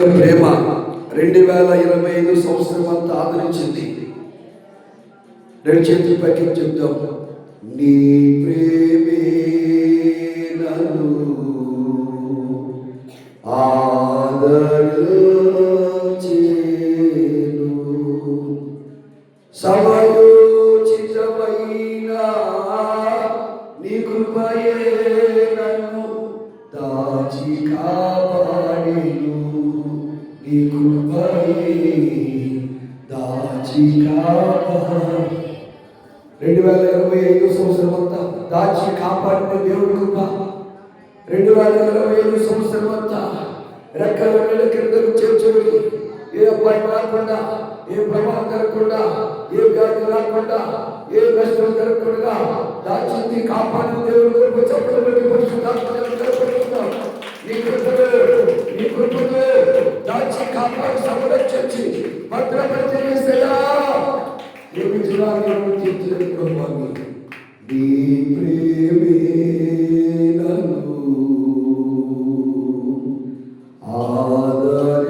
ప్రేమ రెండు వేల ఇరవై ఐదు సంవత్సరం అంతా ఆదరించింది. రెండు చేతులు పైకి చెప్తాం నీ ప్రేమే నన్ను ఆదరించేను సమయోచితమైన నీ కృపయే నన్ను దాచి కాపాడేను. నీ దాచి రెండు వేల ఇరవై ఐదు సంవత్సరం అంతా దాచి కాపాడిన దేవుడి కృప. రెండు వేల ఇరవై ఐదు సంవత్సరం అంతా రెక్కల వేల క్రిందకు చేర్చుకుని ఏ అబ్బాయి రాకుండా ఏ ప్రమాదం జరగకుండా ఏ వ్యాధి రాకుండా ఏ నష్టం జరగకుండా దాచింది కాపాడిన దేవుడి సంరక్షించి భద్రపరిచే విజయాలను తీర్చిన ప్రభువాన్ని నీ ప్రేమేనను ఆదరి